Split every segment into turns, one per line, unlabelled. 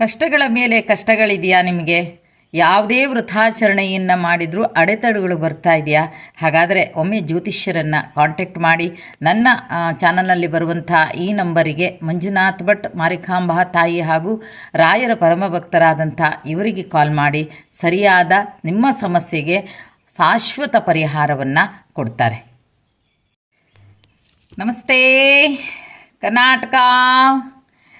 ಕಷ್ಟಗಳ ಮೇಲೆ ಕಷ್ಟಗಳಿದೆಯಾ ನಿಮಗೆ? ಯಾವುದೇ ವೃಥಾಚರಣೆಯನ್ನು ಮಾಡಿದರೂ ಅಡೆತಡೆಗಳು ಬರ್ತಾ ಇದೆಯಾ? ಹಾಗಾದರೆ ಒಮ್ಮೆ ಜ್ಯೋತಿಷ್ಯರನ್ನು ಕಾಂಟ್ಯಾಕ್ಟ್ ಮಾಡಿ, ನನ್ನ ಚಾನಲ್ನಲ್ಲಿ ಬರುವಂಥ ಈ ನಂಬರಿಗೆ ಮಂಜುನಾಥ್ ಭಟ್, ಮಾರಿಕಾಂಬಾ ತಾಯಿ ಹಾಗೂ ರಾಯರ ಪರಮಭಕ್ತರಾದಂಥ ಇವರಿಗೆ ಕಾಲ್ ಮಾಡಿ, ಸರಿಯಾದ ನಿಮ್ಮ ಸಮಸ್ಯೆಗೆ ಶಾಶ್ವತ ಪರಿಹಾರವನ್ನು ಕೊಡ್ತಾರೆ. ನಮಸ್ತೆ. ಕರ್ನಾಟಕ.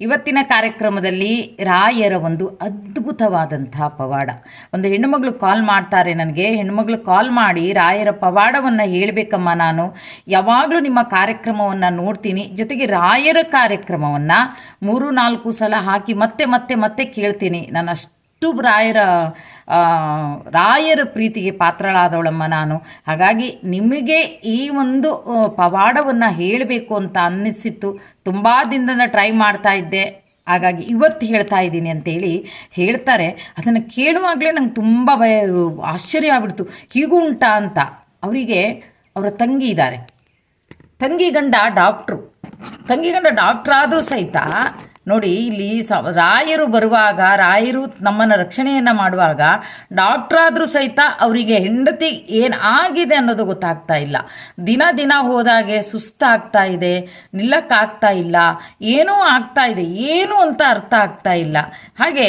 ಇವತ್ತಿನ ಕಾರ್ಯಕ್ರಮದಲ್ಲಿ ರಾಯರ ಒಂದು ಅದ್ಭುತವಾದಂಥ ಪವಾಡ. ಒಂದು ಹೆಣ್ಣುಮಗಳು ಕಾಲ್ ಮಾಡ್ತಾರೆ ನನಗೆ. ಹೆಣ್ಣುಮಗಳು ಕಾಲ್ ಮಾಡಿ ರಾಯರ ಪವಾಡವನ್ನು ಹೇಳಬೇಕಮ್ಮ ನಾನು. ಯಾವಾಗಲೂ ನಿಮ್ಮ ಕಾರ್ಯಕ್ರಮವನ್ನು ನೋಡ್ತೀನಿ. ಜೊತೆಗೆ ರಾಯರ ಕಾರ್ಯಕ್ರಮವನ್ನು ಮೂರು ನಾಲ್ಕು ಸಲ ಹಾಕಿ ಮತ್ತೆ ಮತ್ತೆ ಮತ್ತೆ ಕೇಳ್ತೀನಿ. ನಾನು ಅಷ್ಟು ಅಷ್ಟು ರಾಯರ ರಾಯರ ಪ್ರೀತಿಗೆ ಪಾತ್ರಳಾದವಳಮ್ಮ ನಾನು. ಹಾಗಾಗಿ ನಿಮಗೆ ಈ ಒಂದು ಪವಾಡವನ್ನು ಹೇಳಬೇಕು ಅಂತ ಅನ್ನಿಸಿತ್ತು. ತುಂಬ ದಿನದಿಂದ ಟ್ರೈ ಮಾಡ್ತಾ ಇದ್ದೆ. ಹಾಗಾಗಿ ಇವತ್ತು ಹೇಳ್ತಾ ಇದ್ದೀನಿ ಅಂತೇಳಿ ಹೇಳ್ತಾರೆ. ಅದನ್ನು ಕೇಳುವಾಗಲೇ ನಂಗೆ ತುಂಬ ಭಯ, ಆಶ್ಚರ್ಯ ಆಗ್ಬಿಡ್ತು. ಹೀಗೂ ಉಂಟಾ ಅಂತ. ಅವರಿಗೆ ಅವರ ತಂಗಿ ಇದ್ದಾರೆ. ತಂಗಿ ಗಂಡ ಡಾಕ್ಟ್ರು ತಂಗಿ ಗಂಡ ಡಾಕ್ಟ್ರ್ ಆದರೂ ಸಹಿತ ನೋಡಿ, ಇಲ್ಲಿ ಸ, ರಾಯರು ಬರುವಾಗ, ರಾಯರು ನಮ್ಮನ್ನು ರಕ್ಷಣೆಯನ್ನು ಮಾಡುವಾಗ ಡಾಕ್ಟ್ರಾದರೂ ಸಹಿತ ಅವರಿಗೆ ಹೆಂಡತಿ ಏನು ಆಗಿದೆ ಅನ್ನೋದು ಗೊತ್ತಾಗ್ತಾ ಇಲ್ಲ. ದಿನ ದಿನ ಹೋದಾಗೆ ಸುಸ್ತಾಗ್ತಾ ಇದೆ, ನಿಲ್ಲಕ್ಕಾಗ್ತಾ ಇಲ್ಲ, ಏನೂ ಆಗ್ತಾ ಇದೆ, ಏನು ಅಂತ ಅರ್ಥ ಆಗ್ತಾ ಇಲ್ಲ. ಹಾಗೆ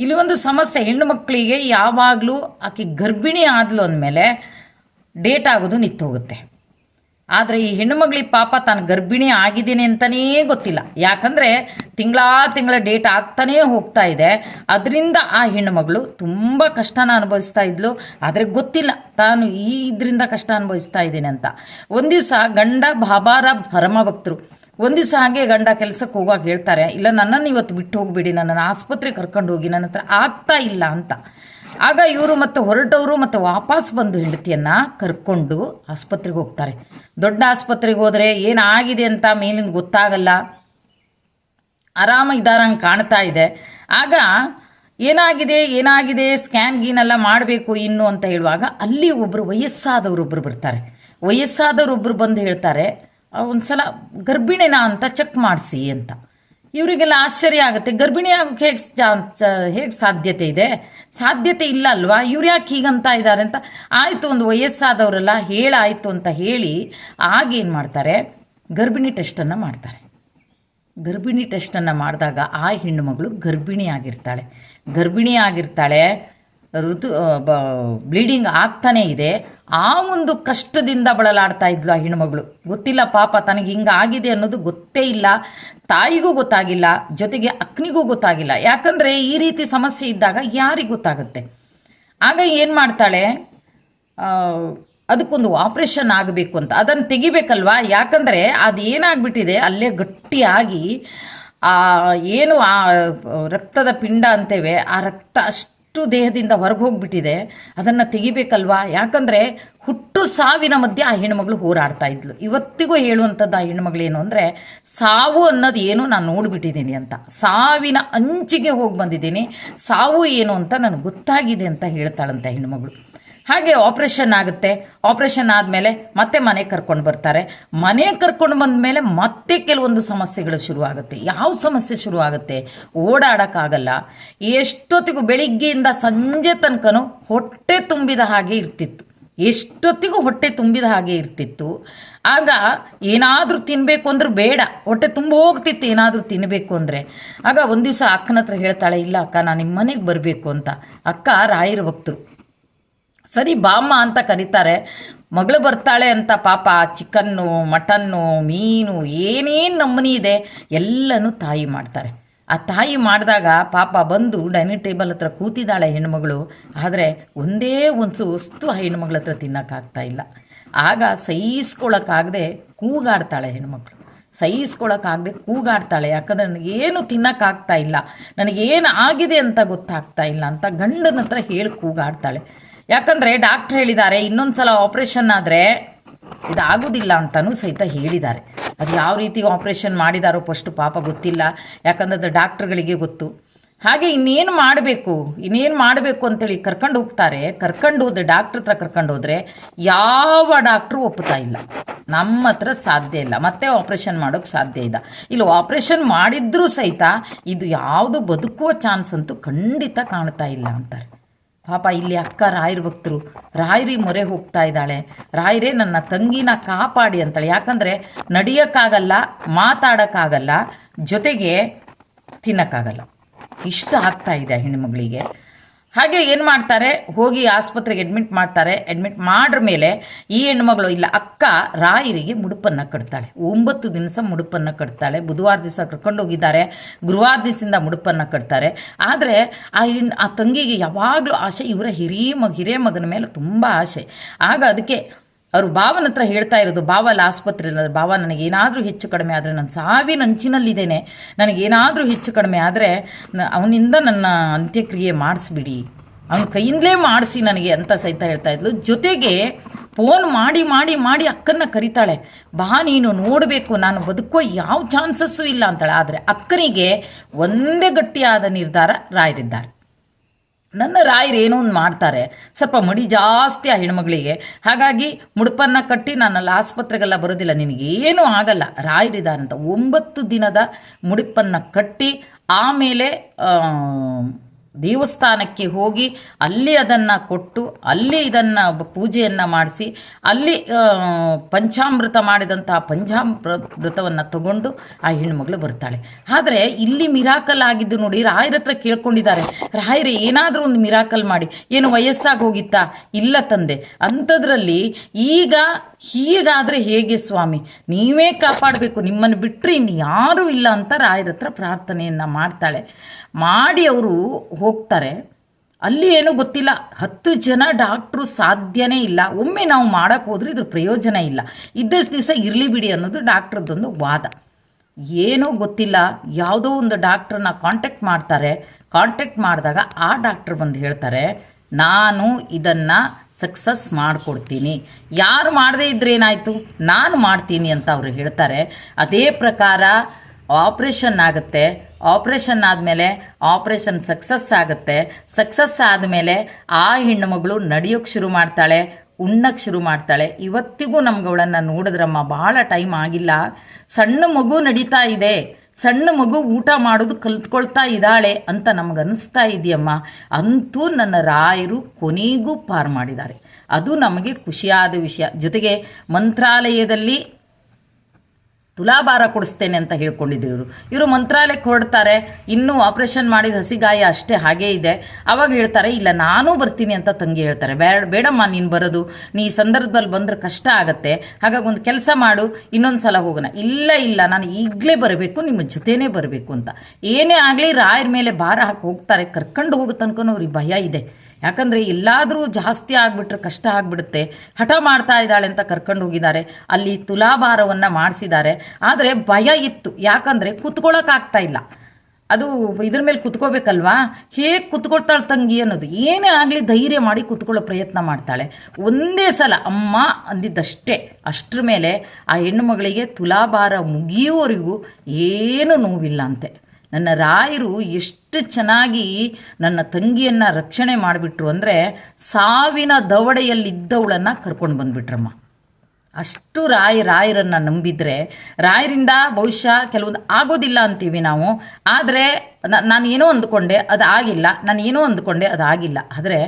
ಇಲ್ಲಿ ಒಂದು ಸಮಸ್ಯೆ, ಹೆಣ್ಣು ಮಕ್ಕಳಿಗೆ ಯಾವಾಗಲೂ ಆಕೆ ಗರ್ಭಿಣಿ ಆದ್ಲು ಅಂದಮೇಲೆ ಡೇಟ್ ಆಗೋದು ನಿಂತು ಹೋಗುತ್ತೆ ಆದರೆ ಈ ಹೆಣ್ಣುಮಗಳಿಗೆ ಪಾಪ ತಾನು ಗರ್ಭಿಣಿ ಆಗಿದ್ದೀನಿ ಅಂತಲೇ ಗೊತ್ತಿಲ್ಲ. ಯಾಕಂದರೆ ತಿಂಗಳ ತಿಂಗಳ ಡೇಟ್ ಆಗ್ತಾನೇ ಹೋಗ್ತಾ ಇದೆ. ಅದರಿಂದ ಆ ಹೆಣ್ಣುಮಗಳು ತುಂಬ ಕಷ್ಟನ ಅನುಭವಿಸ್ತಾ ಇದ್ಲು. ಆದರೆ ಗೊತ್ತಿಲ್ಲ ತಾನು ಈ ಇದರಿಂದ ಕಷ್ಟ ಅನುಭವಿಸ್ತಾ ಇದ್ದೀನಿ ಅಂತ. ಒಂದು ದಿವಸ ಗಂಡ ಬಾಬಾರ ಪರಮ ಭಕ್ತರು ಒಂದು ದಿವಸ ಹಾಗೆ ಗಂಡ ಕೆಲಸಕ್ಕೆ ಹೋಗುವಾಗ ಹೇಳ್ತಾರೆ, ಇಲ್ಲ ನನ್ನನ್ನು ಇವತ್ತು ಬಿಟ್ಟು ಹೋಗ್ಬಿಡಿ, ನನ್ನನ್ನು ಆಸ್ಪತ್ರೆಗೆ ಕರ್ಕೊಂಡು ಹೋಗಿ ನನ್ನ ಹತ್ರ ಆಗ್ತಾ ಇಲ್ಲ ಅಂತ. ಆಗ ಇವರು ಮತ್ತು ಹೊರಟವರು ಮತ್ತು ವಾಪಸ್ ಬಂದು ಹೆಂಡತಿಯನ್ನು ಕರ್ಕೊಂಡು ಆಸ್ಪತ್ರೆಗೆ ಹೋಗ್ತಾರೆ. ದೊಡ್ಡ ಆಸ್ಪತ್ರೆಗೆ ಹೋದರೆ ಏನಾಗಿದೆ ಅಂತ ಮೇಲಿನ ಗೊತ್ತಾಗಲ್ಲ. ಆರಾಮ ಇದ್ದಾರಂಗೆ ಕಾಣ್ತಾ ಇದೆ. ಆಗ ಏನಾಗಿದೆ ಏನಾಗಿದೆ, ಸ್ಕ್ಯಾನ್ ಗೀನೆಲ್ಲ ಮಾಡಬೇಕು ಇನ್ನು ಅಂತ ಹೇಳುವಾಗ ಅಲ್ಲಿ ಒಬ್ಬರು ವಯಸ್ಸಾದವರೊಬ್ಬರು ಬರ್ತಾರೆ. ವಯಸ್ಸಾದವರೊಬ್ಬರು ಬಂದು ಹೇಳ್ತಾರೆ ಒಂದು ಸಲ ಗರ್ಭಿಣಿನಾ ಅಂತ ಚೆಕ್ ಮಾಡಿಸಿ ಅಂತ. ಇವರಿಗೆಲ್ಲ ಆಶ್ಚರ್ಯ ಆಗುತ್ತೆ. ಗರ್ಭಿಣಿ ಆಗೋಕ್ಕೆ ಹೇಗೆ ಹೇಗೆ ಸಾಧ್ಯತೆ ಇದೆ? ಸಾಧ್ಯತೆ ಇಲ್ಲ ಅಲ್ವಾ? ಇವ್ರು ಯಾಕೆ ಹೀಗಂತ ಇದ್ದಾರೆ ಅಂತ ಆಯಿತು, ಒಂದು ವಯಸ್ಸಾದವರೆಲ್ಲ ಹೇಳಾಯಿತು ಅಂತ ಹೇಳಿ ಆಗೇನು ಮಾಡ್ತಾರೆ? ಗರ್ಭಿಣಿ ಟೆಸ್ಟನ್ನು ಮಾಡ್ತಾರೆ. ಗರ್ಭಿಣಿ ಟೆಸ್ಟನ್ನು ಮಾಡಿದಾಗ ಆ ಹೆಣ್ಣು ಮಗಳು ಗರ್ಭಿಣಿ ಆಗಿರ್ತಾಳೆ. ಗರ್ಭಿಣಿ ಆಗಿರ್ತಾಳೆ, ಋತು ಬ್ಲೀಡಿಂಗ್ ಆಗ್ತಾನೇ ಇದೆ. ಆ ಒಂದು ಕಷ್ಟದಿಂದ ಬಳಲಾಡ್ತಾ ಇದ್ಲು ಆ ಹೆಣ್ಮಗಳು. ಗೊತ್ತಿಲ್ಲ ಪಾಪ ತನಗೆ ಹಿಂಗೆ ಆಗಿದೆ ಅನ್ನೋದು ಗೊತ್ತೇ ಇಲ್ಲ. ತಾಯಿಗೂ ಗೊತ್ತಾಗಿಲ್ಲ, ಜೊತೆಗೆ ಅಕ್ನಿಗೂ ಗೊತ್ತಾಗಿಲ್ಲ. ಯಾಕಂದರೆ ಈ ರೀತಿ ಸಮಸ್ಯೆ ಇದ್ದಾಗ ಯಾರಿಗೆ ಗೊತ್ತಾಗುತ್ತೆ? ಆಗ ಏನು ಮಾಡ್ತಾಳೆ? ಅದಕ್ಕೊಂದು ಆಪ್ರೇಷನ್ ಆಗಬೇಕು ಅಂತ. ಅದನ್ನು ತೆಗಿಬೇಕಲ್ವಾ? ಯಾಕಂದರೆ ಅದು ಏನಾಗ್ಬಿಟ್ಟಿದೆ ಅಲ್ಲೇ ಗಟ್ಟಿಯಾಗಿ, ಆ, ಏನು ಆ, ರಕ್ತದ ಪಿಂಡ ಅಂತೇವೆ, ಆ ರಕ್ತ ಅಷ್ಟು ದೇಹದಿಂದ ಹೊರಗೆ ಹೋಗ್ಬಿಟ್ಟಿದೆ. ಅದನ್ನು ತೆಗಿಬೇಕಲ್ವಾ? ಯಾಕಂದರೆ ಹುಟ್ಟು ಸಾವಿನ ಮಧ್ಯೆ ಆ ಹೆಣ್ಮಗಳು ಹೋರಾಡ್ತಾ ಇದ್ಲು. ಇವತ್ತಿಗೂ ಹೇಳುವಂಥದ್ದು ಆ ಹೆಣ್ಮಗಳು ಏನು ಅಂದರೆ, ಸಾವು ಅನ್ನೋದು ಏನು ನಾನು ನೋಡಿಬಿಟ್ಟಿದ್ದೀನಿ ಅಂತ. ಸಾವಿನ ಅಂಚಿಗೆ ಹೋಗಿ ಬಂದಿದ್ದೀನಿ. ಸಾವು ಏನು ಅಂತ ನನಗೆ ಗೊತ್ತಾಗಿದೆ ಅಂತ ಹೇಳ್ತಾಳಂತೆ ಹೆಣ್ಮಗಳು. ಹಾಗೆ ಆಪ್ರೇಷನ್ ಆಗುತ್ತೆ. ಆಪ್ರೇಷನ್ ಆದಮೇಲೆ ಮತ್ತೆ ಮನೆಗೆ ಕರ್ಕೊಂಡು ಬರ್ತಾರೆ. ಮನೆಗೆ ಕರ್ಕೊಂಡು ಬಂದ ಮೇಲೆ ಮತ್ತೆ ಕೆಲವೊಂದು ಸಮಸ್ಯೆಗಳು ಶುರುವಾಗುತ್ತೆ. ಯಾವ ಸಮಸ್ಯೆ ಶುರುವಾಗುತ್ತೆ? ಓಡಾಡೋಕ್ಕಾಗಲ್ಲ. ಎಷ್ಟೊತ್ತಿಗೂ ಬೆಳಿಗ್ಗೆಯಿಂದ ಸಂಜೆ ತನಕನೂ ಹೊಟ್ಟೆ ತುಂಬಿದ ಹಾಗೆ ಇರ್ತಿತ್ತು. ಎಷ್ಟೊತ್ತಿಗೂ ಹೊಟ್ಟೆ ತುಂಬಿದ ಹಾಗೆ ಇರ್ತಿತ್ತು. ಆಗ ಏನಾದರೂ ತಿನ್ನಬೇಕು ಅಂದ್ರೆ ಬೇಡ. ಹೊಟ್ಟೆ ತುಂಬ ಹೋಗ್ತಿತ್ತು ಏನಾದರೂ ತಿನ್ನಬೇಕು ಅಂದರೆ. ಆಗ ಒಂದು ದಿವಸ ಅಕ್ಕನ ಹತ್ರ ಹೇಳ್ತಾಳೆ, ಇಲ್ಲ ಅಕ್ಕ, ನಾನು ನಿಮ್ಮ ಮನೆಗೆ ಬರಬೇಕು ಅಂತ. ಅಕ್ಕ ರಾಯರ ಭಕ್ತರು. ಸರಿ, ಬಾಮ್ಮ ಅಂತ ಕರೀತಾರೆ. ಮಗಳು ಬರ್ತಾಳೆ ಅಂತ ಪಾಪ ಚಿಕನ್ನು, ಮಟನ್ನು, ಮೀನು, ಏನೇನು ನಮೂನಿ ಇದೆ, ಎಲ್ಲನೂ ತಾಯಿ ಮಾಡ್ತಾರೆ. ಆ ತಾಯಿ ಮಾಡಿದಾಗ ಪಾಪ ಬಂದು ಡೈನಿಂಗ್ ಟೇಬಲ್ ಹತ್ರ ಕೂತಿದ್ದಾಳೆ ಹೆಣ್ಮಗಳು ಆದರೆ ಒಂದೇ ಒಂದು ವಸ್ತು ಆ ಹೆಣ್ಮಗಳ ಹತ್ರ ತಿನ್ನೋಕ್ಕಾಗ್ತಾ ಇಲ್ಲ. ಆಗ ಸಹಿಸ್ಕೊಳಕ್ಕಾಗದೆ ಕೂಗಾಡ್ತಾಳೆ ಹೆಣ್ಮಕ್ಳು ಸಹಿಸ್ಕೊಳಕ್ಕಾಗದೆ ಕೂಗಾಡ್ತಾಳೆ. ಯಾಕಂದರೆ ನನಗೇನು ತಿನ್ನೋಕ್ಕಾಗ್ತಾ ಇಲ್ಲ. ನನಗೇನು ಆಗಿದೆ ಅಂತ ಗೊತ್ತಾಗ್ತಾ ಇಲ್ಲ ಅಂತ ಗಂಡನ ಹತ್ರ ಹೇಳಿ ಕೂಗಾಡ್ತಾಳೆ. ಯಾಕಂದರೆ ಡಾಕ್ಟ್ರ್ ಹೇಳಿದ್ದಾರೆ ಇನ್ನೊಂದು ಸಲ ಆಪ್ರೇಷನ್ ಆದರೆ ಇದಾಗೋದಿಲ್ಲ ಅಂತಲೂ ಸಹಿತ ಹೇಳಿದ್ದಾರೆ. ಅದು ಯಾವ ರೀತಿ ಆಪ್ರೇಷನ್ ಮಾಡಿದಾರೋ ಫಸ್ಟು ಪಾಪ ಗೊತ್ತಿಲ್ಲ. ಯಾಕಂದ್ರೆ ಅದು ಡಾಕ್ಟ್ರುಗಳಿಗೆ ಗೊತ್ತು. ಹಾಗೆ ಇನ್ನೇನು ಮಾಡಬೇಕು ಇನ್ನೇನು ಮಾಡಬೇಕು ಅಂತೇಳಿ ಕರ್ಕೊಂಡು ಹೋಗ್ತಾರೆ. ಕರ್ಕೊಂಡು ಹೋದ್ರೆ, ಡಾಕ್ಟ್ರ್ ಹತ್ರ ಕರ್ಕೊಂಡು ಹೋದರೆ ಯಾವ ಡಾಕ್ಟ್ರು ಒಪ್ಪುತ್ತಾ ಇಲ್ಲ. ನಮ್ಮ ಹತ್ರ ಸಾಧ್ಯ ಇಲ್ಲ. ಮತ್ತೆ ಆಪ್ರೇಷನ್ ಮಾಡೋಕ್ಕೆ ಸಾಧ್ಯ ಇಲ್ಲ. ಇಲ್ಲ ಆಪ್ರೇಷನ್ ಮಾಡಿದ್ರೂ ಸಹಿತ ಇದು ಯಾವುದು ಬದುಕುವ ಚಾನ್ಸ್ ಅಂತೂ ಖಂಡಿತ ಕಾಣ್ತಾ ಇಲ್ಲ ಅಂತಾರೆ. ಪಾಪ ಇಲ್ಲಿ ಅಕ್ಕ ರಾಯರ ಭಕ್ತರು, ರಾಯರಿ ಮೊರೆ ಹೋಗ್ತಾ ಇದ್ದಾಳೆ. ರಾಯರೇ, ನನ್ನ ತಂಗಿನ ಕಾಪಾಡಿ ಅಂತಾಳೆ. ಯಾಕಂದರೆ ನಡೆಯೋಕ್ಕಾಗಲ್ಲ, ಮಾತಾಡೋಕ್ಕಾಗಲ್ಲ, ಜೊತೆಗೆ ತಿನ್ನೋಕ್ಕಾಗಲ್ಲ. ಇಷ್ಟ ಆಗ್ತಾ ಇದೆ ಹೆಣ್ಣುಮಗಳಿಗೆ ಹಾಗೆ ಏನು ಮಾಡ್ತಾರೆ? ಹೋಗಿ ಆಸ್ಪತ್ರೆಗೆ ಅಡ್ಮಿಟ್ ಮಾಡ್ತಾರೆ. ಅಡ್ಮಿಟ್ ಮಾಡ್ರ ಮೇಲೆ ಈ ಹೆಣ್ಮಗಳು ಇಲ್ಲ ಅಕ್ಕ, ರಾಯರಿಗೆ ಮುಡುಪನ್ನು ಕಟ್ತಾಳೆ. ಒಂಬತ್ತು ದಿವಸ ಮುಡುಪನ್ನು ಕಟ್ತಾಳೆ. ಬುಧವಾರ ದಿವಸ ಕರ್ಕೊಂಡು ಹೋಗಿದ್ದಾರೆ. ಗುರುವಾರ ದಿವಸದಿಂದ ಮುಡುಪನ್ನು ಕಟ್ತಾರೆ. ಆದರೆ ಆ ಆ ತಂಗಿಗೆ ಯಾವಾಗಲೂ ಆಸೆ, ಇವರ ಹಿರಿಯ ಮಗ ಹಿರಿಯ ಮಗನ ಮೇಲೆ ತುಂಬ ಆಸೆ. ಆಗ ಅದಕ್ಕೆ ಅವರು ಬಾವನ ಹತ್ರ ಹೇಳ್ತಾ ಇರೋದು, ಭಾವ ಅಲ್ಲಿ ಆಸ್ಪತ್ರೆಯಲ್ಲಿ ಭಾವ ನನಗೇನಾದರೂ ಹೆಚ್ಚು ಕಡಿಮೆ ಆದರೆ ನಾನು ಸಾವಿನ ಅಂಚಿನಲ್ಲಿದ್ದೇನೆ ನನಗೇನಾದರೂ ಹೆಚ್ಚು ಕಡಿಮೆ ಆದರೆ ಅವನಿಂದ ನನ್ನ ಅಂತ್ಯಕ್ರಿಯೆ ಮಾಡಿಸ್ಬಿಡಿ. ಅವನ ಕೈಯಿಂದಲೇ ಮಾಡಿಸಿ ನನಗೆ ಅಂತ ಸಹಿತ ಹೇಳ್ತಾ ಇದ್ಲು. ಜೊತೆಗೆ ಫೋನ್ ಮಾಡಿ ಮಾಡಿ ಮಾಡಿ ಅಕ್ಕನ ಕರಿತಾಳೆ. ಬಾ ನೀನು, ನೋಡಬೇಕು, ನಾನು ಬದುಕೋ ಯಾವ ಚಾನ್ಸಸ್ಸು ಇಲ್ಲ ಅಂತಾಳೆ. ಆದರೆ ಅಕ್ಕನಿಗೆ ಒಂದೇ ಗಟ್ಟಿಯಾದ ನಿರ್ಧಾರ ರಾಯರಿದ್ದಾರೆ. ನನ್ನ ರಾಯರು ಏನೋ ಒಂದು ಮಾಡ್ತಾರೆ. ಸ್ವಲ್ಪ ಮಡಿ ಜಾಸ್ತಿ ಆ ಹೆಣ್ಮಗಳಿಗೆ. ಹಾಗಾಗಿ ಮುಡುಪನ್ನು ಕಟ್ಟಿ ನಾನಲ್ಲಿ ಆಸ್ಪತ್ರೆಗೆಲ್ಲ ಬರೋದಿಲ್ಲ. ನಿನಗೇನೂ ಆಗಲ್ಲ. ರಾಯರಿದಾರಂತ ಒಂಬತ್ತು ದಿನದ ಮುಡುಪನ್ನು ಕಟ್ಟಿ ಆಮೇಲೆ ದೇವಸ್ಥಾನಕ್ಕೆ ಹೋಗಿ ಅಲ್ಲಿ ಅದನ್ನು ಕೊಟ್ಟು, ಅಲ್ಲಿ ಇದನ್ನು ಪೂಜೆಯನ್ನು ಮಾಡಿಸಿ, ಅಲ್ಲಿ ಪಂಚಾಮೃತ ಮಾಡಿದಂತಹ ಪಂಚಾಮೃತವನ್ನು ತಗೊಂಡು ಆ ಹೆಣ್ಮಗಳು ಬರ್ತಾಳೆ. ಆದರೆ ಇಲ್ಲಿ ಮಿರಾಕಲ್ ಆಗಿದ್ದು ನೋಡಿ ರಾಯರ ಹತ್ರ ಕೇಳ್ಕೊಂಡಿದ್ದಾರೆ. ರಾಯರೇ, ಏನಾದರೂ ಒಂದು ಮಿರಾಕಲ್ ಮಾಡಿ. ಏನು ವಯಸ್ಸಾಗಿ ಹೋಗಿತ್ತಾ? ಇಲ್ಲ ತಂದೆ. ಅಂಥದ್ರಲ್ಲಿ ಈಗ ಹೀಗಾದರೆ ಹೇಗೆ ಸ್ವಾಮಿ? ನೀವೇ ಕಾಪಾಡಬೇಕು. ನಿಮ್ಮನ್ನು ಬಿಟ್ಟರೆ ಇನ್ನು ಯಾರೂ ಇಲ್ಲ ಅಂತ ರಾಯರ ಹತ್ರ ಪ್ರಾರ್ಥನೆಯನ್ನು ಮಾಡ್ತಾಳೆ. ಮಾಡಿ ಅವರು ಹೋಗ್ತಾರೆ. ಅಲ್ಲಿ ಏನೂ ಗೊತ್ತಿಲ್ಲ. ಹತ್ತು ಜನ ಡಾಕ್ಟ್ರು ಸಾಧ್ಯನೇ ಇಲ್ಲ. ಒಮ್ಮೆ ನಾವು ಮಾಡೋಕ್ಕೆ ಹೋದ್ರೆ ಇದ್ರ ಪ್ರಯೋಜನ ಇಲ್ಲ. ಇದ್ದಷ್ಟು ದಿವಸ ಇರಲಿ ಬಿಡಿ ಅನ್ನೋದು ಡಾಕ್ಟ್ರದ್ದೊಂದು ವಾದ. ಏನೋ ಗೊತ್ತಿಲ್ಲ. ಯಾವುದೋ ಒಂದು ಡಾಕ್ಟ್ರನ್ನ ಕಾಂಟ್ಯಾಕ್ಟ್ ಮಾಡ್ತಾರೆ. ಕಾಂಟ್ಯಾಕ್ಟ್ ಮಾಡಿದಾಗ ಆ ಡಾಕ್ಟ್ರ್ ಬಂದು ಹೇಳ್ತಾರೆ, ನಾನು ಇದನ್ನು ಸಕ್ಸಸ್ ಮಾಡಿಕೊಡ್ತೀನಿ. ಯಾರು ಮಾಡದೇ ಇದ್ರೆ ಏನಾಯಿತು? ನಾನು ಮಾಡ್ತೀನಿ ಅಂತ ಅವರು ಹೇಳ್ತಾರೆ. ಅದೇ ಪ್ರಕಾರ ಆಪ್ರೇಷನ್ ಆಗುತ್ತೆ. ಆಪ್ರೇಷನ್ ಆದಮೇಲೆ ಆಪ್ರೇಷನ್ ಸಕ್ಸಸ್ ಆಗುತ್ತೆ. ಸಕ್ಸಸ್ ಆದಮೇಲೆ ಆ ಹೆಣ್ಣು ಮಗಳು ನಡೆಯೋಕ್ಕೆ ಶುರು ಮಾಡ್ತಾಳೆ ಉಣ್ಣಕ್ಕೆ ಶುರು ಮಾಡ್ತಾಳೆ. ಇವತ್ತಿಗೂ ನಮ್ಗೆ ಅವಳನ್ನು ನೋಡಿದ್ರಮ್ಮ, ಭಾಳ ಟೈಮ್ ಆಗಿಲ್ಲ. ಸಣ್ಣ ಮಗು ನಡೀತಾ ಇದೆ. ಸಣ್ಣ ಮಗು ಊಟ ಮಾಡೋದು ಕಲ್ತ್ಕೊಳ್ತಾ ಇದ್ದಾಳೆ ಅಂತ ನಮಗನ್ನಿಸ್ತಾ ಇದೆಯಮ್ಮ. ಅಂತೂ ನನ್ನ ರಾಯರು ಕೊನೆಗೂ ಪಾರು ಮಾಡಿದ್ದಾರೆ. ಅದು ನಮಗೆ ಖುಷಿಯಾದ ವಿಷಯ. ಜೊತೆಗೆ ಮಂತ್ರಾಲಯದಲ್ಲಿ ತುಲಾಭಾರ ಕೊಡಿಸ್ತೇನೆ ಅಂತ ಹೇಳ್ಕೊಂಡಿದ್ರು ಇವರು. ಇವರು ಮಂತ್ರಾಲಯಕ್ಕೆ ಹೊರಡ್ತಾರೆ. ಇನ್ನೂ ಆಪ್ರೇಷನ್ ಮಾಡಿದ ಹಸಿಗಾಯ ಅಷ್ಟೇ ಹಾಗೇ ಇದೆ. ಅವಾಗ ಹೇಳ್ತಾರೆ, ಇಲ್ಲ, ನಾನೂ ಬರ್ತೀನಿ ಅಂತ ತಂಗಿ ಹೇಳ್ತಾರೆ. ಬೇಡ ಬೇಡಮ್ಮ, ನೀನು ಬರೋದು. ನೀ ಈ ಸಂದರ್ಭದಲ್ಲಿ ಬಂದರೆ ಕಷ್ಟ ಆಗುತ್ತೆ. ಹಾಗಾಗಿ ಒಂದು ಕೆಲಸ ಮಾಡು. ಇನ್ನೊಂದು ಸಲ ಹೋಗೋಣ. ಇಲ್ಲ ಇಲ್ಲ, ನಾನು ಈಗಲೇ ಬರಬೇಕು. ನಿಮ್ಮ ಜೊತೆನೇ ಬರಬೇಕು ಅಂತ. ಏನೇ ಆಗಲಿ, ರಾಯರ ಮೇಲೆ ಭಾರ ಹಾಕಿ ಹೋಗ್ತಾರೆ. ಕರ್ಕೊಂಡು ಹೋಗೋ ತನಕ ಅವ್ರಿಗೆ ಭಯ ಇದೆ. ಯಾಕಂದರೆ ಎಲ್ಲಾದರೂ ಜಾಸ್ತಿ ಆಗಿಬಿಟ್ರೆ ಕಷ್ಟ ಆಗಿಬಿಡುತ್ತೆ. ಹಠ ಮಾಡ್ತಾ ಇದ್ದಾಳೆ ಅಂತ ಕರ್ಕೊಂಡು ಹೋಗಿದ್ದಾರೆ. ಅಲ್ಲಿ ತುಲಾಭಾರವನ್ನು ಮಾಡಿಸಿದ್ದಾರೆ. ಆದರೆ ಭಯ ಇತ್ತು. ಯಾಕಂದರೆ ಕೂತ್ಕೊಳ್ಳೋಕ್ಕಾಗ್ತಾ ಇಲ್ಲ. ಅದು ಇದ್ರ ಮೇಲೆ ಕುತ್ಕೋಬೇಕಲ್ವಾ? ಹೇಗೆ ಕುತ್ಕೊಳ್ತಾಳೆ ತಂಗಿ ಅನ್ನೋದು. ಏನೇ ಆಗಲಿ ಧೈರ್ಯ ಮಾಡಿ ಕುತ್ಕೊಳ್ಳೋ ಪ್ರಯತ್ನ ಮಾಡ್ತಾಳೆ. ಒಂದೇ ಸಲ ಅಮ್ಮ ಅಂದಿದ್ದಷ್ಟೇ. ಅಷ್ಟ್ರ ಮೇಲೆ ಆ ಹೆಣ್ಣು ಮಗಳಿಗೆ ತುಲಾಭಾರ ಮುಗಿಯುವವರೆಗೂ ಏನೂ ನೋವಿಲ್ಲ ಅಂತೆ. ನನ್ನ ರಾಯರು ಎಷ್ಟು ಚೆನ್ನಾಗಿ ನನ್ನ ತಂಗಿಯನ್ನು ರಕ್ಷಣೆ ಮಾಡಿಬಿಟ್ರು ಅಂದರೆ ಸಾವಿನ ದವಡೆಯಲ್ಲಿದ್ದವಳನ್ನು ಕರ್ಕೊಂಡು ಬಂದುಬಿಟ್ರಮ್ಮ. ಅಷ್ಟು ರಾಯ ರಾಯರನ್ನು ನಂಬಿದರೆ ರಾಯರಿಂದ ಬಹುಶಃ ಕೆಲವೊಂದು ಆಗೋದಿಲ್ಲ ಅಂತೀವಿ ನಾವು. ಆದರೆ ನಾನು ಏನೋ ಅಂದ್ಕೊಂಡೆ ಅದು ಆಗಿಲ್ಲ, ನಾನು ಏನೋ ಅಂದ್ಕೊಂಡೆ ಅದು ಆಗಿಲ್ಲ. ಆದರೆ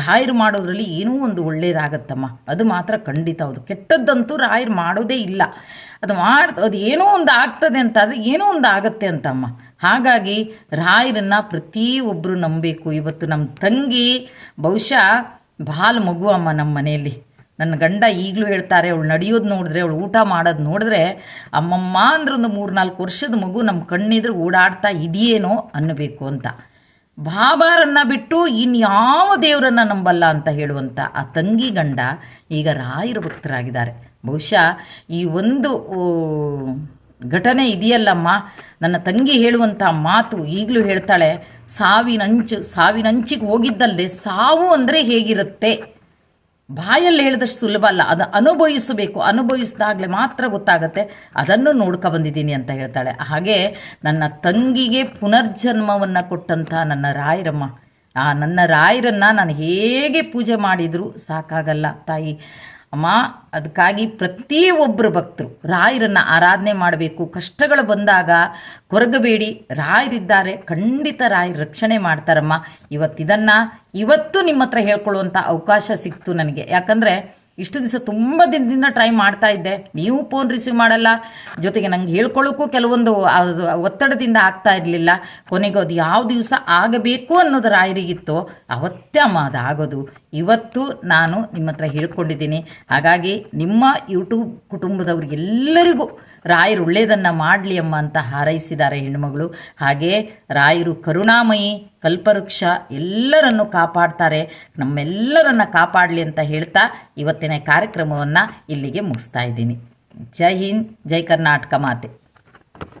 ರಾಯರು ಮಾಡೋದ್ರಲ್ಲಿ ಏನೋ ಒಂದು ಒಳ್ಳೆಯದಾಗತ್ತಮ್ಮ ಅದು ಮಾತ್ರ ಖಂಡಿತ ಹೌದು. ಕೆಟ್ಟದ್ದಂತೂ ರಾಯರು ಮಾಡೋದೇ ಇಲ್ಲ. ಅದು ಮಾಡ್, ಅದು ಏನೋ ಒಂದು ಆಗ್ತದೆ ಅಂತಾದರೆ ಏನೋ ಒಂದು ಆಗತ್ತೆ ಅಂತಮ್ಮ. ಹಾಗಾಗಿ ರಾಯರನ್ನ ಪ್ರತಿಯೊಬ್ಬರು ನಂಬಬೇಕು ಇವತ್ತು ನಮ್ಮ ತಂಗಿ ಬಹುಶಃ ಬಾಲ್ ಮಗು ಅಮ್ಮ ನಮ್ಮ ಮನೆಯಲ್ಲಿ. ನನ್ನ ಗಂಡ ಈಗಲೂ ಹೇಳ್ತಾರೆ, ಅವಳು ನಡೆಯೋದು ನೋಡಿದ್ರೆ, ಅವಳು ಊಟ ಮಾಡೋದು ನೋಡಿದ್ರೆ, ಅಮ್ಮಮ್ಮ ಅಂದ್ರೆ ಒಂದು ಮೂರು ನಾಲ್ಕು ವರ್ಷದ ಮಗು ನಮ್ಮ ಕಣ್ಣಿದ್ರೆ ಓಡಾಡ್ತಾ ಇದೆಯೇನೋ ಅನ್ನಬೇಕು ಅಂತ. ಬಾಬಾರನ್ನು ಬಿಟ್ಟು ಇನ್ಯಾವ ದೇವರನ್ನು ನಂಬಲ್ಲ ಅಂತ ಹೇಳುವಂಥ ಆ ತಂಗಿ ಗಂಡ ಈಗ ರಾಯರ ಭಕ್ತರಾಗಿದ್ದಾರೆ. ಬಹುಶಃ ಈ ಒಂದು ಘಟನೆ ಇದೆಯಲ್ಲಮ್ಮ? ನನ್ನ ತಂಗಿ ಹೇಳುವಂಥ ಮಾತು ಈಗಲೂ ಹೇಳ್ತಾಳೆ, ಸಾವಿನಂಚು, ಸಾವಿನಂಚಿಗೆ ಹೋಗಿದ್ದಲ್ಲದೆ ಸಾವು ಅಂದರೆ ಹೇಗಿರುತ್ತೆ? ಬಾಯಲ್ಲಿ ಹೇಳಿದಷ್ಟು ಸುಲಭ ಅಲ್ಲ, ಅದು ಅನುಭವಿಸಬೇಕು. ಅನುಭವಿಸಿದಾಗಲೇ ಮಾತ್ರ ಗೊತ್ತಾಗುತ್ತೆ. ಅದನ್ನು ನೋಡ್ಕೊ ಬಂದಿದ್ದೀನಿ ಅಂತ ಹೇಳ್ತಾಳೆ. ಹಾಗೆ ನನ್ನ ತಂಗಿಗೆ ಪುನರ್ಜನ್ಮವನ್ನು ಕೊಟ್ಟಂಥ ನನ್ನ ರಾಯರಮ್ಮ. ಆ ನನ್ನ ರಾಯರನ್ನು ನಾನು ಹೇಗೆ ಪೂಜೆ ಮಾಡಿದರೂ ಸಾಕಾಗಲ್ಲ ತಾಯಿ. ಅಮ್ಮ ಅದಕ್ಕಾಗಿ ಪ್ರತಿಯೊಬ್ಬರು ಭಕ್ತರು ರಾಯರನ್ನು ಆರಾಧನೆ ಮಾಡಬೇಕು. ಕಷ್ಟಗಳು ಬಂದಾಗ ಕೊರಗಬೇಡಿ. ರಾಯರಿದ್ದಾರೆ. ಖಂಡಿತ ರಾಯರು ರಕ್ಷಣೆ ಮಾಡ್ತಾರಮ್ಮ. ಇವತ್ತಿದನ್ನು ಇವತ್ತು ನಿಮ್ಮ ಹತ್ರ ಹೇಳ್ಕೊಳ್ಳುವಂಥ ಅವಕಾಶ ಸಿಕ್ತು ನನಗೆ. ಯಾಕಂದರೆ ಇಷ್ಟು ದಿವಸ ತುಂಬ ದಿನದಿಂದ ಟ್ರೈ ಮಾಡ್ತಾ ಇದ್ದೆ. ನೀವು ಫೋನ್ ರಿಸೀವ್ ಮಾಡಲ್ಲ. ಜೊತೆಗೆ ನಂಗೆ ಹೇಳ್ಕೊಳ್ಳೋಕ್ಕೂ ಕೆಲವೊಂದು ಅದು ಒತ್ತಡದಿಂದ ಆಗ್ತಾ ಇರಲಿಲ್ಲ. ಕೊನೆಗೆ ಅದು ಯಾವ ದಿವಸ ಆಗಬೇಕು ಅನ್ನೋದು ರಾಯರಿಗಿತ್ತು. ಅವತ್ತೇ ಅಮ್ಮ ಅದು ಆಗೋದು ಇವತ್ತು ನಾನು ನಿಮ್ಮ ಹತ್ರ ಹೇಳ್ಕೊಂಡಿದ್ದೀನಿ. ಹಾಗಾಗಿ ನಿಮ್ಮ ಯೂಟ್ಯೂಬ್ ಕುಟುಂಬದವ್ರಿಗೆಲ್ಲರಿಗೂ ರಾಯರು ಒಳ್ಳೆಯದನ್ನು ಮಾಡಲಿ ಅಮ್ಮ ಅಂತ ಹಾರೈಸಿದ್ದಾರೆ ಹೆಣ್ಣುಮಗಳು. ಹಾಗೆ ರಾಯರು ಕರುಣಾಮಯಿ, ಕಲ್ಪವೃಕ್ಷ ಎಲ್ಲರನ್ನು ಕಾಪಾಡ್ತಾರೆ. ನಮ್ಮೆಲ್ಲರನ್ನು ಕಾಪಾಡಲಿ ಅಂತ ಹೇಳ್ತಾ ಇವತ್ತಿನ ಕಾರ್ಯಕ್ರಮವನ್ನು ಇಲ್ಲಿಗೆ ಮುಗಿಸ್ತಾ ಇದ್ದೀನಿ. ಜೈ ಹಿಂದ್, ಜೈ ಕರ್ನಾಟಕ ಮಾತೆ.